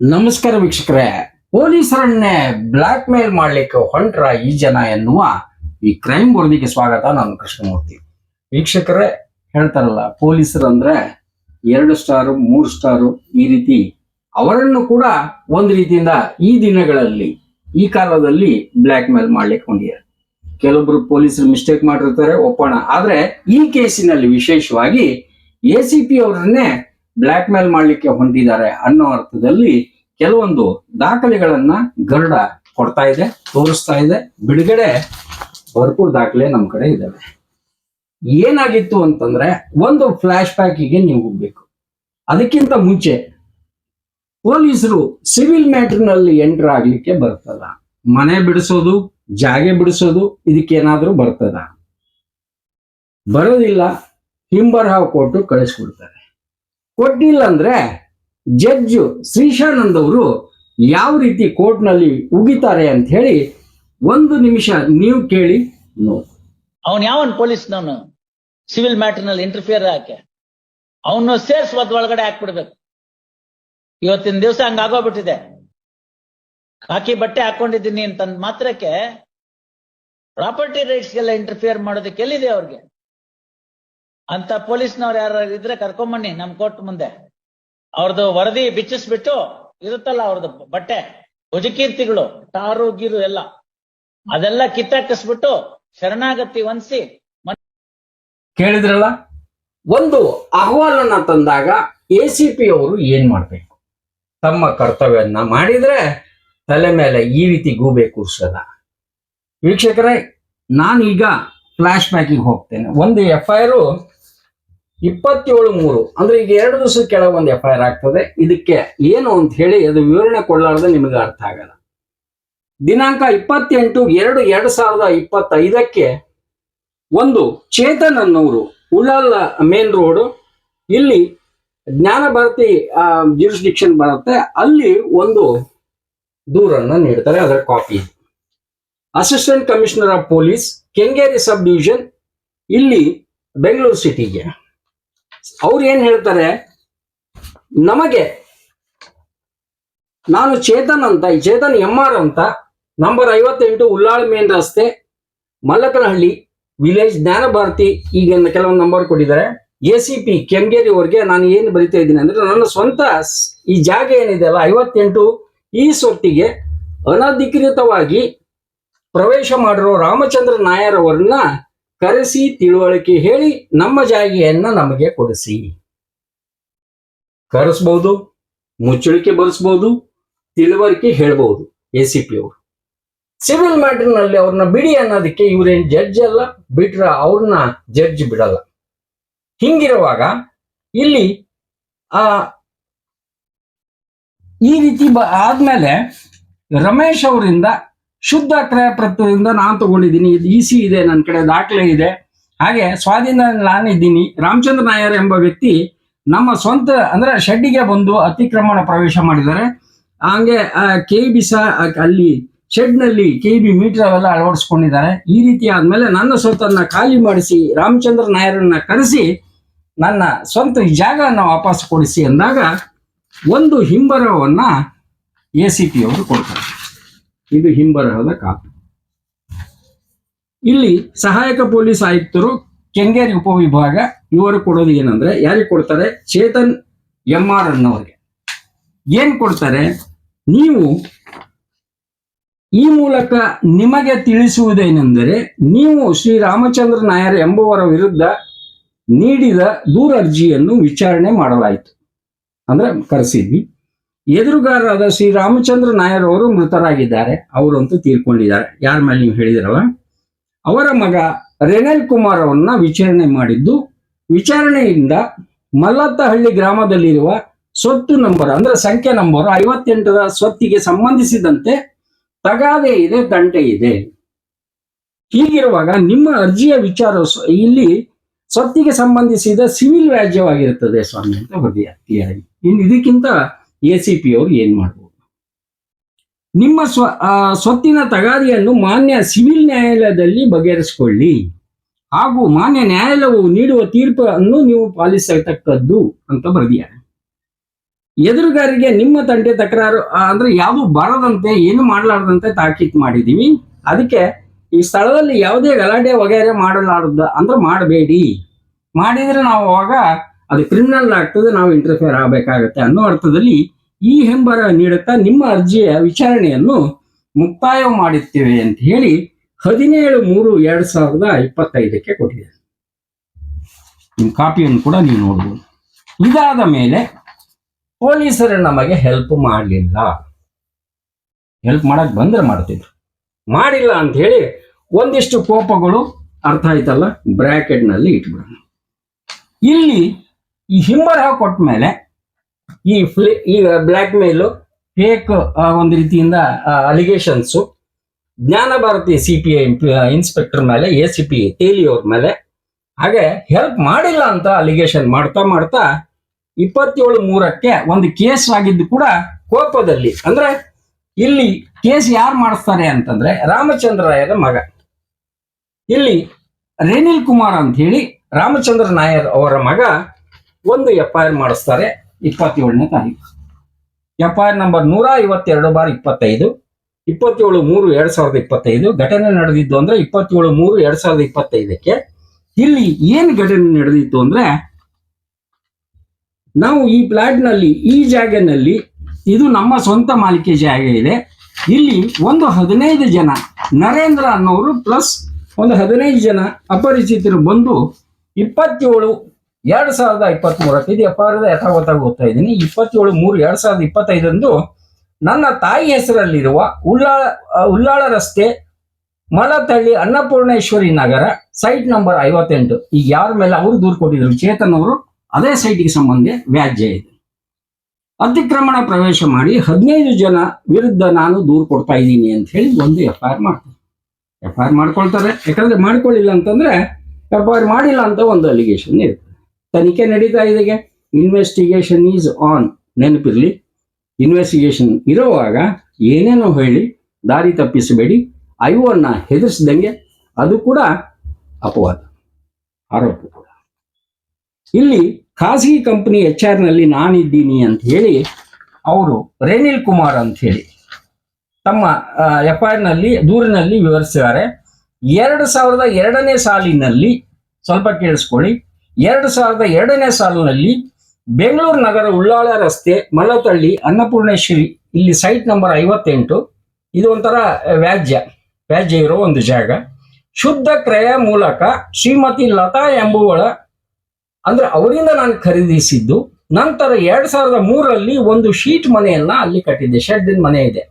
ನಮಸ್ಕಾರ ವೀಕ್ಷಕರೇ. ಪೊಲೀಸರನ್ನೇ black mail ಮಾಡ್ಲಿಕ್ಕೆ ಹೊಂಟ್ರ ಈ ಜನ ಎನ್ನುವ ಈ ಕ್ರೈಮ್ ವರದಿಗೆ ಸ್ವಾಗತ. ನಾನು ಕೃಷ್ಣಮೂರ್ತಿ. ವೀಕ್ಷಕರೇ, ಹೇಳ್ತಾರಲ್ಲ ಪೊಲೀಸರು ಅಂದ್ರೆ ಎರಡು ಸ್ಟಾರು, ಮೂರು ಸ್ಟಾರು ಈ ರೀತಿ ಅವರನ್ನು ಕೂಡ ಒಂದು ರೀತಿಯಿಂದ ಈ ದಿನಗಳಲ್ಲಿ, ಈ ಕಾಲದಲ್ಲಿ ಬ್ಲಾಕ್ ಮೇಲ್ ಮಾಡ್ಲಿಕ್ಕೆ ಹೊಂದಿದ್ದಾರೆ. ಕೆಲವೊಬ್ರು ಪೊಲೀಸರು ಮಿಸ್ಟೇಕ್ ಮಾಡಿರ್ತಾರೆ, ಒಪ್ಪೋಣ. ಆದ್ರೆ ಈ ಕೇಸಿನಲ್ಲಿ ವಿಶೇಷವಾಗಿ ಎ ಸಿ ಪಿ ಅವರನ್ನೇ ಬ್ಲಾಕ್ ಮೇಲ್ ಮಾಡ್ಲಿಕ್ಕೆ ಹೊಂದಿದ್ದಾರೆ ಅನ್ನೋ ಅರ್ಥದಲ್ಲಿ ಕೆಲವೊಂದು ದಾಖಲೆಗಳನ್ನ ಗರುಡ ಕೊಡ್ತಾ ಇದೆ, ತೋರಿಸ್ತಾ ಇದೆ. ಬಿಡುಗಡೆ ಭರ್ಪೂರ್ ದಾಖಲೆ ನಮ್ಮ ಕಡೆ ಇದ್ದಾವೆ ಏನಾಗಿತ್ತು ಅಂತಂದ್ರೆ ಒಂದು ಫ್ಲಾಶ್ ಬ್ಯಾಕಿಗೆ ನೀವು ಹೋಗ್ಬೇಕು. ಅದಕ್ಕಿಂತ ಮುಂಚೆ ಪೊಲೀಸರು ಸಿವಿಲ್ ಮ್ಯಾಟರ್ನಲ್ಲಿ ಎಂಟರ್ ಆಗ್ಲಿಕ್ಕೆ ಬರ್ತದ. ಮನೆ ಬಿಡಿಸೋದು, ಜಾಗೆ ಬಿಡಿಸೋದು, ಇದಕ್ಕೇನಾದ್ರೂ ಬರ್ತದ. ಬರೋದಿಲ್ಲ ಹಿಂಬರ್ಹಾವ್ ಕೊಟ್ಟು ಕಳಿಸ್ಬಿಡ್ತಾರೆ ಕೊಟ್ಟಿಲ್ಲ ಅಂದ್ರೆ ಜಡ್ಜ್ ಶ್ರೀಶಾನಂದ್ ಅವರು ಯಾವ ರೀತಿ ಕೋರ್ಟ್ನಲ್ಲಿ ಉಗಿತಾರೆ ಅಂತ ಹೇಳಿ ಒಂದು ನಿಮಿಷ ನೀವು ಕೇಳಿ ನೋಡಿ ಅವನ್ ಯಾವನ್ ಪೊಲೀಸ್ನವನು ಸಿವಿಲ್ ಮ್ಯಾಟರ್ನಲ್ಲಿ ಇಂಟರ್ಫಿಯರ್ ಹಾಕಿ ಅವನು ಸೇರ್ಸ್ ಒದ್ ಒಳಗಡೆ ಹಾಕ್ಬಿಡ್ಬೇಕು. ಇವತ್ತಿನ ದಿವಸ ಹಂಗಾಗೋಗ್ಬಿಟ್ಟಿದೆ ಹಾಕಿ ಬಟ್ಟೆ ಹಾಕೊಂಡಿದ್ದೀನಿ ಅಂತಂದ್ ಮಾತ್ರಕ್ಕೆ ಪ್ರಾಪರ್ಟಿ ರೈಟ್ಸ್ ಎಲ್ಲ ಇಂಟರ್ಫಿಯರ್ ಮಾಡೋದಕ್ಕೆ ಎಲ್ಲಿದೆ ಅವ್ರಿಗೆ? ಅಂತ ಪೊಲೀಸ್ನವ್ರು ಯಾರು ಇದ್ರೆ ಕರ್ಕೊಂಬನ್ನಿ, ನಮ್ ಕೋರ್ಟ್ ಮುಂದೆ. ಅವ್ರದ್ದು ವರದಿ ಬಿಚ್ಚಿಸ್ಬಿಟ್ಟು ಇರುತ್ತಲ್ಲ ಅವ್ರದ್ದು ಬಟ್ಟೆ, ಭುಜಕೀರ್ತಿಗಳು, ಟಾರು, ಗಿರು ಎಲ್ಲ. ಅದೆಲ್ಲ ಕಿತ್ತಾಕಿಸ್ಬಿಟ್ಟು ಶರಣಾಗತಿ ಹೊಂದಿಸಿ ಕೇಳಿದ್ರಲ್ಲ? ಒಂದು ಅಹವಾಲನ್ನ ತಂದಾಗ ಎ ಸಿ ಪಿ ಅವರು ಏನ್ ಮಾಡ್ಬೇಕು? ತಮ್ಮ ಕರ್ತವ್ಯನ್ನ ಮಾಡಿದ್ರೆ ತಲೆ ಮೇಲೆ ಈ ರೀತಿ ಗೂಬೆ ಕೂರ್ಸದ. ವೀಕ್ಷಕರೇ, ನಾನೀಗ ಫ್ಲಾಶ್ ಬ್ಯಾಕಿಗೆ ಹೋಗ್ತೇನೆ. ಒಂದು ಎಫ್ ಐ ಆರ್ ಇಪ್ಪತ್ತೇಳು ಮೂರು. ಅಂದ್ರೆ ಈಗ ಎರಡು ದಿವಸ ಕೆಳಗೆ ಒಂದು ಎಫ್ ಐ ಆಗ್ತದೆ. ಇದಕ್ಕೆ ಏನು ಅಂತ ಹೇಳಿ ಅದು ವಿವರಣೆ ಕೊಡಲಾರ್ದೆ ನಿಮಗೆ ಅರ್ಥ ಆಗಲ್ಲ. ದಿನಾಂಕ ಇಪ್ಪತ್ತೆಂಟು ಎರಡು ಎರಡು ಸಾವಿರದ ಇಪ್ಪತ್ತೈದಕ್ಕೆ ಒಂದು ಚೇತನ್ ಅನ್ನೋರು ಉಳ್ಳಾಲ ಮೇನ್ ರೋಡ್. ಇಲ್ಲಿ ಜ್ಞಾನ ಭಾರತಿ ಜ್ಯೂರಿಸ್ಡಿಕ್ಷನ್ ಬರುತ್ತೆ. ಅಲ್ಲಿ ಒಂದು ದೂರನ್ನ ನೀಡ್ತಾರೆ ಅದರ copy assistant commissioner of police Kengeri sub division ಇಲ್ಲಿ ಬೆಂಗಳೂರು ಸಿಟಿಗೆ ಅವ್ರು ಏನ್ ಹೇಳ್ತಾರೆ? ನಮಗೆ ನಾನು ಚೇತನ್ ಅಂತ, ಈ ಚೇತನ್ ಎಂ ಆರ್ ಅಂತ, ನಂಬರ್ ಐವತ್ತೆಂಟು ಉಳ್ಳಾಳ ಮೇನ್ ರಸ್ತೆ, ಮಲ್ಲಕನಹಳ್ಳಿ, ವಿಲೇಜ್ ಜ್ಞಾನ ಭಾರತಿ ಈಗ ಕೆಲವೊಂದು ನಂಬರ್ ಕೊಟ್ಟಿದ್ದಾರೆ. ಎ ಸಿ ಪಿ ಕೆಂಗೇರಿ ಅವ್ರಿಗೆ ನಾನು ಏನು ಬರಿತಾ ಇದ್ದೀನಿ ಅಂದ್ರೆ ನನ್ನ ಸ್ವಂತ ಈ ಜಾಗ ಏನಿದೆ ಅಲ್ಲ, ಐವತ್ತೆಂಟು ಈ ಸೊತ್ತಿಗೆ ಅನಧಿಕೃತವಾಗಿ ಪ್ರವೇಶ ಮಾಡಿರೋ ರಾಮಚಂದ್ರ ನಾಯರ್ ಅವರನ್ನ ಕರೆಸಿ, ತಿಳುವಳಿಕೆ ಹೇಳಿ ನಮ್ಮ ಜಾಗೆಯನ್ನ ನಮಗೆ ಕೊಡಿಸಿ. ಕರೆಸ್ಬಹುದು ಮುಚ್ಚಳಿಕೆ ಬರೆಸ್ಬಹುದು ತಿಳುವಳಿಕೆ ಹೇಳ್ಬಹುದು ಎ ಸಿ ಪಿ ಅವರು. ಸಿವಿಲ್ ಮ್ಯಾಟರ್ನಲ್ಲಿ ಅವ್ರನ್ನ ಬಿಡಿ ಅನ್ನೋದಕ್ಕೆ ಇವ್ರೇನ್ ಜಡ್ಜ್ ಅಲ್ಲ, ಬಿಟ್ರ ಅವ್ರನ್ನ ಜಡ್ಜ್ ಬಿಡಲ್ಲ. ಹಿಂಗಿರುವಾಗ ಇಲ್ಲಿ, ಆ, ಈ ರೀತಿ ಬ- ಆದ್ಮೇಲೆ ರಮೇಶ್ ಅವರಿಂದ ಶುದ್ಧ ಕ್ರಯ ಪ್ರತ್ಯಯದಿಂದ ನಾನು ತಗೊಂಡಿದ್ದೀನಿ. ಇದು ಇ ಸಿ ಇದೆ ನನ್ನ ಕಡೆ ದಾಖಲೆ ಇದೆ. ಹಾಗೆ ಸ್ವಾಧೀನ ನಾನಿದ್ದೀನಿ ರಾಮಚಂದ್ರ ನಾಯರ್ ಎಂಬ ವ್ಯಕ್ತಿ ನಮ್ಮ ಸ್ವಂತ, ಅಂದ್ರೆ ಶೆಡ್ಡಿಗೆ ಬಂದು ಅತಿಕ್ರಮಣ ಪ್ರವೇಶ ಮಾಡಿದ್ದಾರೆ. ಹಂಗೆ ಕೆ ಬಿ ಸಹ ಅಲ್ಲಿ ಶೆಡ್ನಲ್ಲಿ ಕೆ ಬಿ ಮೀಟರ್ ಅವೆಲ್ಲ ಅಳವಡಿಸ್ಕೊಂಡಿದ್ದಾರೆ. ಈ ರೀತಿ ಆದ್ಮೇಲೆ ನನ್ನ ಸ್ವತ್ತನ್ನ ಖಾಲಿ ಮಾಡಿಸಿ, ರಾಮಚಂದ್ರ ನಾಯರನ್ನ ಕರೆಸಿ, ನನ್ನ ಸ್ವಂತ ಜಾಗವನ್ನು ವಾಪಸ್ ಕೊಡಿಸಿ ಅಂದಾಗ ಒಂದು ಹಿಂಬರವನ್ನ ಎ ಸಿ ಪಿ ಅವರು ಕೊಡ್ತಾರೆ. ಇದು ಹಿಂಬರಹದ ಕಾಪಿ ಇಲ್ಲಿ ಸಹಾಯಕ ಪೊಲೀಸ್ ಆಯುಕ್ತರು ಕೆಂಗೇರಿ ಉಪವಿಭಾಗ ಇವರು ಕೊಡೋದು ಏನಂದ್ರೆ, ಯಾರಿಗೆ ಕೊಡ್ತಾರೆ? ಚೇತನ್ ಎಂ ಆರ್ ಅನ್ನೋರಿಗೆ. ಏನ್ ಕೊಡ್ತಾರೆ? ನೀವು ಈ ಮೂಲಕ ನಿಮಗೆ ತಿಳಿಸುವುದೇನೆಂದರೆ, ನೀವು ಶ್ರೀ ರಾಮಚಂದ್ರ ನಾಯರ್ ಎಂಬುವರ ವಿರುದ್ಧ ನೀಡಿದ ದೂರ ಅರ್ಜಿಯನ್ನು ವಿಚಾರಣೆ ಮಾಡಲಾಯಿತು. ಅಂದ್ರೆ ಕರೆಸಿದ್ವಿ. ಎದುರುಗಾರರಾದ ಶ್ರೀ ರಾಮಚಂದ್ರ ನಾಯರ್ ಅವರು ಮೃತರಾಗಿದ್ದಾರೆ. ಅವರಂತೂ ತೀರ್ಕೊಂಡಿದ್ದಾರೆ. ಯಾರ ಮೇಲೆ ನೀವು ಹೇಳಿದಿರಲ್ಲ? ಅವರ ಮಗ ರೆನಲ್ ಕುಮಾರ್ ಅವರನ್ನ ವಿಚಾರಣೆ ಮಾಡಿದ್ದು, ವಿಚಾರಣೆಯಿಂದ ಮಲ್ಲತ್ತಹಳ್ಳಿ ಗ್ರಾಮದಲ್ಲಿರುವ ಸ್ವತ್ತು ನಂಬರ್, ಅಂದ್ರೆ ಸಂಖ್ಯೆ ನಂಬರ್ ಐವತ್ತೆಂಟರ ಸ್ವತ್ತಿಗೆ ಸಂಬಂಧಿಸಿದಂತೆ ತಗಾದೆ ಇದೆ, ದಂಟೆ ಇದೆ. ಹೀಗಿರುವಾಗ ನಿಮ್ಮ ಅರ್ಜಿಯ ವಿಚಾರ ಇಲ್ಲಿ ಸ್ವತ್ತಿಗೆ ಸಂಬಂಧಿಸಿದ ಸಿವಿಲ್ ವ್ಯಾಜ್ಯವಾಗಿರುತ್ತದೆ ಸ್ವಾಮಿ ಅಂತ ಕ್ಲಿಯರ್ ಆಗಿ ಇನ್ನು ಇದಕ್ಕಿಂತ ಎ ಸಿ ಪಿ ಅವರು ಏನ್ ಮಾಡ್ಬೋದು? ನಿಮ್ಮ ಸ್ವ ಸ್ವತ್ತಿನ ತಗಾದಿಯನ್ನು ಮಾನ್ಯ ಸಿವಿಲ್ ನ್ಯಾಯಾಲಯದಲ್ಲಿ ಬಗೆಹರಿಸಿಕೊಳ್ಳಿ. ಹಾಗೂ ಮಾನ್ಯ ನ್ಯಾಯಾಲಯವು ನೀಡುವ ತೀರ್ಪನ್ನು ನೀವು ಪಾಲಿಸತಕ್ಕದ್ದು ಅಂತ ಬರೆದಿದ್ದಾರೆ. ಎದುರುಗಾರಿಗೆ ನಿಮ್ಮ ತಂಟೆ ತಕರಾರು ಅಂದ್ರೆ ಯಾವುದು ಬರದಂತೆ, ಏನು ಮಾಡಲಾರದಂತೆ ತಾಕೀತ್ ಮಾಡಿದೀವಿ ಅದಕ್ಕೆ ಈ ಸ್ಥಳದಲ್ಲಿ ಯಾವುದೇ ಗಲಾಟೆ ವಗೇರೆ ಮಾಡಲಾರ್ದ, ಅಂದ್ರೆ ಮಾಡಬೇಡಿ. ಮಾಡಿದ್ರೆ ನಾವು ಅವಾಗ ಅದು ಕ್ರಿಮಿನಲ್ ಆಗ್ತದೆ, ನಾವು ಇಂಟರ್ಫಿಯರ್ ಆಗಬೇಕಾಗತ್ತೆ ಅನ್ನೋ ಅರ್ಥದಲ್ಲಿ ಈ ಹೆಂಬರ ನೀಡುತ್ತಾ ನಿಮ್ಮ ಅರ್ಜಿಯ ವಿಚಾರಣೆಯನ್ನು ಮುಕ್ತಾಯ ಮಾಡುತ್ತೇವೆ ಅಂತ ಹೇಳಿ ಹದಿನೇಳು ಮೂರು ಎರಡ್ ಸಾವಿರದ ಇಪ್ಪತ್ತೈದಕ್ಕೆ ಕೊಟ್ಟಿದೆ ನಿಮ್ಮ ಕಾಪಿಯನ್ನು ಕೂಡ ನೀವು ನೋಡ್ಬೋದು. ಇದಾದ ಮೇಲೆ ಪೊಲೀಸರು ನಮಗೆ ಹೆಲ್ಪ್ ಮಾಡಲಿಲ್ಲ. ಹೆಲ್ಪ್ ಮಾಡಕ್ ಬಂದ್ರೆ ಮಾಡ್ತಿದ್ರು. ಮಾಡಿಲ್ಲ ಅಂತ ಹೇಳಿ ಒಂದಿಷ್ಟು ಕೋಪಗಳು ಅರ್ಥ ಆಯ್ತಲ್ಲ? ಬ್ರಾಕೆಟ್ನಲ್ಲಿ ಇಟ್ಬಿಡೋಣ. ಇಲ್ಲಿ ಈ ಹಿಂಬರಹ ಕೊಟ್ಟ ಮೇಲೆ ಈ ಫ್ಲಿ ಈ ಬ್ಲ್ಯಾಕ್ ಮೇಲು ಫೇಕ್ ಒಂದು ರೀತಿಯಿಂದ allegations Jnana Bharathi C P I inspector ಮೇಲೆ ಎ ಸಿ ಪಿ ತೇಲಿ ಅವ್ರ ಮೇಲೆ, ಹಾಗೆ ಹೆಲ್ಪ್ ಮಾಡಿಲ್ಲ ಅಂತ ಅಲಿಗೇಷನ್ ಮಾಡ್ತಾ ಮಾಡ್ತಾ ಇಪ್ಪತ್ತೇಳು ಮೂರಕ್ಕೆ ಒಂದು ಕೇಸ್ ಆಗಿದ್ದು ಕೂಡ ಕೋಪದಲ್ಲಿ. ಅಂದ್ರೆ ಇಲ್ಲಿ ಕೇಸ್ ಯಾರು ಮಾಡಿಸ್ತಾರೆ ಅಂತಂದ್ರೆ ರಾಮಚಂದ್ರ ರಾಯರ ಮಗ. ಇಲ್ಲಿ ರೇನಿಲ್ ಕುಮಾರ್ ಅಂತ ಹೇಳಿ ರಾಮಚಂದ್ರ ನಾಯರ್ ಅವರ ಮಗ ಒಂದು ಎಫ್ ಐ ಆರ್ ಮಾಡಿಸ್ತಾರೆ ಇಪ್ಪತ್ತೇಳನೇ ತಾರೀಕು. ಎಫ್ ಐ ಆರ್ ನಂಬರ್ ನೂರ ಐವತ್ತೆರಡು ಬಾರ್ ಇಪ್ಪತ್ತೈದು, ಇಪ್ಪತ್ತೇಳು ಮೂರು ಎರಡ್ ಸಾವಿರದ ಇಪ್ಪತ್ತೈದು, ಘಟನೆ ನಡೆದಿದ್ದು ಅಂದ್ರೆ ಇಪ್ಪತ್ತೇಳು ಮೂರು ಎರಡ್ ಸಾವಿರದ ಇಪ್ಪತ್ತೈದಕ್ಕೆ. ಇಲ್ಲಿ ಏನ್ ಘಟನೆ ನಡೆದಿತ್ತು ಅಂದ್ರೆ ನಾವು ಈ ಪ್ಲಾಟ್ನಲ್ಲಿ, ಈ ಜಾಗನಲ್ಲಿ ಇದು ನಮ್ಮ ಸ್ವಂತ ಮಾಲಿಕೆ ಜಾಗ ಇದೆ. ಇಲ್ಲಿ ಒಂದು ಹದಿನೈದು ಜನ ನರೇಂದ್ರ ಅನ್ನೋರು ಪ್ಲಸ್ ಒಂದು ಹದಿನೈದು ಜನ ಅಪರಿಚಿತರು ಬಂದು ಇಪ್ಪತ್ತೇಳು ಎರಡ್ ಸಾವಿರದ ಇಪ್ಪತ್ತ್ ಮೂರಕ್ಕೆ ಇದು ಎಫ್ ಯಥಾವತ್ತಾಗಿ ಓದ್ತಾ ಇದ್ದೀನಿ. ಇಪ್ಪತ್ತೇಳು ಮೂರು ಎರಡ್ ಸಾವಿರದ ಇಪ್ಪತ್ತೈದರಂದು ನನ್ನ ತಾಯಿ ಹೆಸರಲ್ಲಿರುವ ಉಳ್ಳಾಳ ಉಳ್ಳಾಳ ರಸ್ತೆ ಮಲತಳ್ಳಿ ಅನ್ನಪೂರ್ಣೇಶ್ವರಿ ನಗರ ಸೈಟ್ ನಂಬರ್ ಐವತ್ತೆಂಟು. ಈಗ ಯಾರ ಮೇಲೆ ಅವರು ದೂರು ಕೊಟ್ಟಿದ್ರು? ಚೇತನ್ ಅವರು ಅದೇ ಸೈಟಿಗೆ ಸಂಬಂಧ ವ್ಯಾಜ್ಯ ಇದೆ. ಅತಿಕ್ರಮಣ ಪ್ರವೇಶ ಮಾಡಿ ಹದಿನೈದು ಜನ ವಿರುದ್ಧ ನಾನು ದೂರು ಕೊಡ್ತಾ ಇದ್ದೀನಿ ಅಂತ ಹೇಳಿ ಒಂದು ಎಫ್ ಐ ಆರ್ ಮಾಡ್ತಾರೆ. ಎಫ್ ಐ ಆರ್ ಮಾಡ್ಕೊಳ್ತಾರೆ. ಯಾಕಂದ್ರೆ ಮಾಡ್ಕೊಳ್ಳಿಲ್ಲ ಅಂತಂದ್ರೆ ಎಫ್ ಐ ಆರ್ ಮಾಡಿಲ್ಲ ಅಂತ ಒಂದು ಅಲಿಗೇಷನ್ ಇರುತ್ತೆ. ತನಿಖೆ ನಡೀತಾ ಇದೆ ಇನ್ವೆಸ್ಟಿಗೇಷನ್ ಈಸ್ ಆನ್ ನೆನಪಿರಲಿ. ಇನ್ವೆಸ್ಟಿಗೇಷನ್ ಇರುವಾಗ ಏನೇನೋ ಹೇಳಿ, ದಾರಿ ತಪ್ಪಿಸಬೇಡಿ. ಐವನ್ನ ಹೆದರ್ಸ್ದಂಗೆ ಅದು ಕೂಡ ಅಪವಾದ. ಆರೋಪ ಕೂಡ. ಇಲ್ಲಿ ಖಾಸಗಿ ಕಂಪನಿ ಎಚ್ ಆರ್ನಲ್ಲಿ ನಾನಿದ್ದೀನಿ ಅಂತ ಹೇಳಿ ಅವರು ರೇನಿಲ್ ಕುಮಾರ್ ಅಂತ ಹೇಳಿ ತಮ್ಮ ಎಫ್ ಐ ಆರ್ನಲ್ಲಿ, ದೂರಿನಲ್ಲಿ ವಿವರಿಸಿದ್ದಾರೆ. ಎರಡು ಸಾವಿರದ ಎರಡನೇ ಸಾಲಿನಲ್ಲಿ ಸ್ವಲ್ಪ ಕೇಳಿಸ್ಕೊಳ್ಳಿ. ಎರಡು ಸಾವಿರದ ಎರಡನೇ ಸಾಲಿನಲ್ಲಿ ಬೆಂಗಳೂರು ನಗರ ಉಳ್ಳಾಳ ರಸ್ತೆ ಮಲ್ಲತಳ್ಳಿ, ಅನ್ನಪೂರ್ಣೇಶ್ವರಿ ಇಲ್ಲಿ ಸೈಟ್ ನಂಬರ್ ಐವತ್ತೆಂಟು. ಇದು ಒಂಥರ ವ್ಯಾಜ್ಯ. ವ್ಯಾಜ್ಯ ಇರೋ ಒಂದು ಜಾಗ. ಶುದ್ಧ ಕ್ರಯ ಮೂಲಕ ಶ್ರೀಮತಿ ಲತಾ ಎಂಬುವಳ, ಅಂದ್ರೆ ಅವರಿಂದ ನಾನು ಖರೀದಿಸಿದ್ದು, ನಂತರ ಎರಡ್ ಸಾವಿರದ ಮೂರರಲ್ಲಿ ಒಂದು ಶೀಟ್ ಮನೆಯನ್ನ ಅಲ್ಲಿ ಕಟ್ಟಿದ್ದೆ. ಶೆಡ್ ಮನೆ ಇದೆ.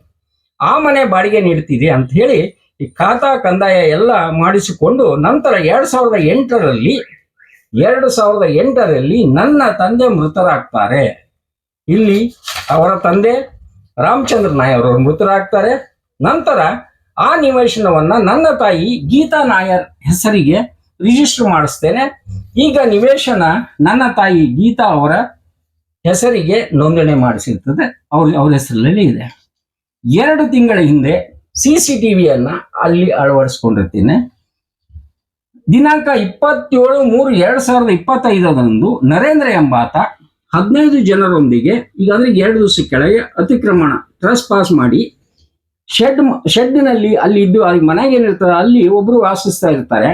ಆ ಮನೆ ಬಾಡಿಗೆ ನೀಡ್ತಿದೆ ಅಂತ ಹೇಳಿ ಈ ಖಾತಾ ಕಂದಾಯ ಎಲ್ಲ ಮಾಡಿಸಿಕೊಂಡು ನಂತರ ಎರಡ್ ಸಾವಿರದ ಎಂಟರಲ್ಲಿ ಎರಡು ಸಾವಿರದ ಎಂಟರಲ್ಲಿ ನನ್ನ ತಂದೆ ಮೃತರಾಗ್ತಾರೆ. ಇಲ್ಲಿ ಅವರ ತಂದೆ ರಾಮಚಂದ್ರ ನಾಯರ್ ಅವರು ಮೃತರಾಗ್ತಾರೆ. ನಂತರ ಆ ನಿವೇಶನವನ್ನ ನನ್ನ ತಾಯಿ ಗೀತಾ ನಾಯರ್ ಹೆಸರಿಗೆ ರಿಜಿಸ್ಟರ್ ಮಾಡಿಸ್ತೇನೆ. ಈಗ ನಿವೇಶನ ನನ್ನ ತಾಯಿ ಗೀತಾ ಅವರ ಹೆಸರಿಗೆ ನೋಂದಣಿ ಮಾಡಿಸಿರ್ತದೆ. ಅವ್ರ ಅವ್ರ ಹೆಸರಲ್ಲಿ ಇದೆ. ಎರಡು ತಿಂಗಳ ಹಿಂದೆ ಸಿ ಸಿ ಟಿವಿಯನ್ನ ಅಲ್ಲಿ ಅಳವಡಿಸ್ಕೊಂಡಿರ್ತೀನಿ. ದಿನಾಂಕ ಇಪ್ಪತ್ತೇಳು ಮೂರು ಎರಡ್ ಸಾವಿರದ ಇಪ್ಪತ್ತೈದರಂದು ನರೇಂದ್ರ ಎಂಬಾತ ಹದಿನೈದು ಜನರೊಂದಿಗೆ, ಈಗ ಅಂದ್ರೆ ಎರಡು ದಿವಸ ಕೆಳಗೆ ಅತಿಕ್ರಮಣ ಟ್ರಸ್ ಪಾಸ್ ಮಾಡಿ ಶೆಡ್ ಶೆಡ್ನಲ್ಲಿ ಅಲ್ಲಿ ಇದ್ದು, ಅಲ್ಲಿ ಮನೆಗೆ ಏನಿರ್ತದೆ, ಅಲ್ಲಿ ಒಬ್ರು ವಾಸಿಸ್ತಾ ಇರ್ತಾರೆ,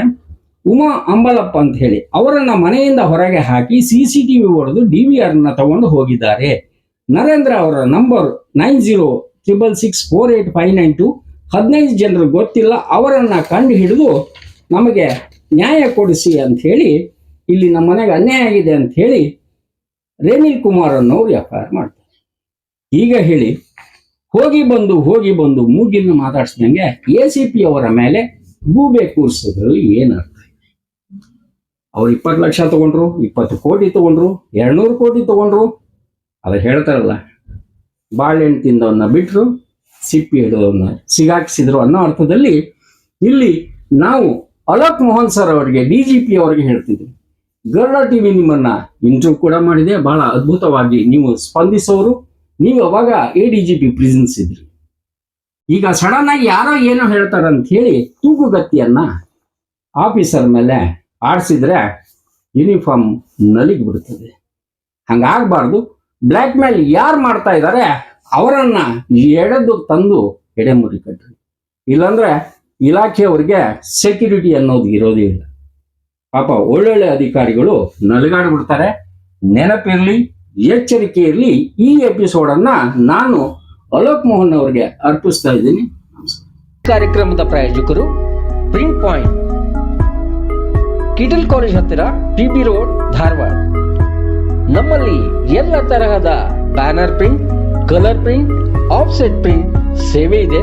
ಉಮಾ ಅಂಬಲಪ್ಪ ಅಂತ ಹೇಳಿ. ಅವರನ್ನ ಮನೆಯಿಂದ ಹೊರಗೆ ಹಾಕಿ ಸಿ ಸಿ ಟಿವಿ ಹೊಡೆದು ಡಿ ವಿ ಆರ್ನ ತಗೊಂಡು ಹೋಗಿದ್ದಾರೆ. ನರೇಂದ್ರ ಅವರ number nine zero triple six four eight five nine two ಹದಿನೈದು ಜನರು ಗೊತ್ತಿಲ್ಲ, ಅವರನ್ನ ಕಂಡು ಹಿಡಿದು ನಮಗೆ ನ್ಯಾಯ ಕೊಡಿಸಿ ಅಂತ ಹೇಳಿ ಇಲ್ಲಿ ನಮ್ಮ ಮನೆಗೆ ಅನ್ಯಾಯ ಆಗಿದೆ ಅಂತ ಹೇಳಿ ರೇಮಿಲ್ ಕುಮಾರ್ ಅನ್ನೋರು ಆರ್ ಮಾಡ್ತಾರೆ. ಈಗ ಹೇಳಿ, ಹೋಗಿ ಬಂದು ಹೋಗಿ ಬಂದು ಮೂಗಿನ ಮಾತಾಡ್ಸಿದಂಗೆ ಎ ಸಿ ಪಿ ಅವರ ಮೇಲೆ ಗೂಬೆ ಕೂರಿಸೋದ್ರಲ್ಲಿ ಏನರ್ಥ? ಅವ್ರು ಇಪ್ಪತ್ತು ಲಕ್ಷ ತಗೊಂಡ್ರು, ಇಪ್ಪತ್ತು ಕೋಟಿ ತಗೊಂಡ್ರು, ಎರಡ್ನೂರು ಕೋಟಿ ತಗೊಂಡ್ರು. ಅದು ಹೇಳ್ತಾರಲ್ಲ, ಬಾಳೆಹಣ್ಣು ತಿಂದವನ್ನ ಬಿಟ್ರು, ಸಿಪ್ಪಿ ಹಿಡಿದವನ್ನ ಸಿಗಾಕಿಸಿದ್ರು ಅನ್ನೋ ಅರ್ಥದಲ್ಲಿ ಇಲ್ಲಿ ನಾವು ಅಲೋಕ್ ಮೋಹನ್ ಸರ್ ಅವರಿಗೆ, ಡಿ ಜಿ ಪಿ ಅವರಿಗೆ ಹೇಳ್ತಿದ್ರು. ಗರುಡ ಟಿವಿ ನಿಮ್ಮನ್ನ ಇಂಟರ್ವ್ಯೂ ಕೂಡ ಮಾಡಿದೆ. ಬಹಳ ಅದ್ಭುತವಾಗಿ ನೀವು ಸ್ಪಂದಿಸೋರು. ನೀವು ಅವಾಗ A D G P presence ಇದ್ರಿ. ಈಗ ಸಡನ್ ಆಗಿ ಯಾರೋ ಏನೋ ಹೇಳ್ತಾರಂತ ಹೇಳಿ ತೂಗುಗತ್ತಿಯನ್ನ ಆಫೀಸರ್ ಮೇಲೆ ಆಡಿಸಿದ್ರೆ ಯೂನಿಫಾರ್ಮ್ ನಲಿಗ್ ಬಿಡ್ತದೆ ಹಂಗಾಗಬಾರ್ದು. ಬ್ಲ್ಯಾಕ್ ಮೇಲ್ ಯಾರು ಮಾಡ್ತಾ ಇದ್ದಾರೆ ಅವರನ್ನ ಎಡೆದು ತಂದು ಎಡೆಮುರಿ ಕಟ್ಟ್ರಿ ಇಲ್ಲಾಂದ್ರೆ ಇಲಾಖೆಯವರಿಗೆ ಸೆಕ್ಯೂರಿಟಿ ಅನ್ನೋದು ಇರೋದೇ ಇಲ್ಲ. ಪಾಪ ಒಳ್ಳೊಳ್ಳೆ ಅಧಿಕಾರಿಗಳು ನಲಿಗಾಡ್ಬಿಡ್ತಾರೆ ನೆನಪಿರಲಿ, ಎಚ್ಚರಿಕೆ ಇರಲಿ, ಈ ಎಪಿಸೋಡ್ ಅನ್ನ ನಾನು ಅಲೋಕ್ ಮೋಹನ್ ಅವರಿಗೆ ಅರ್ಪಿಸ್ತಾ ಇದ್ದೀನಿ. ಕಾರ್ಯಕ್ರಮದ ಪ್ರಾಯೋಜಕರು ಪ್ರಿಂಟ್ ಪಾಯಿಂಟ್ ಕಿಟಲ್ ಕಾಲೇಜ್ ಹತ್ತಿರ ಟಿ ಬಿ ರೋಡ್ ಧಾರವಾಡ. ನಮ್ಮಲ್ಲಿ ಎಲ್ಲ ತರಹದ banner print colour print offset print ಸೇವೆ ಇದೆ.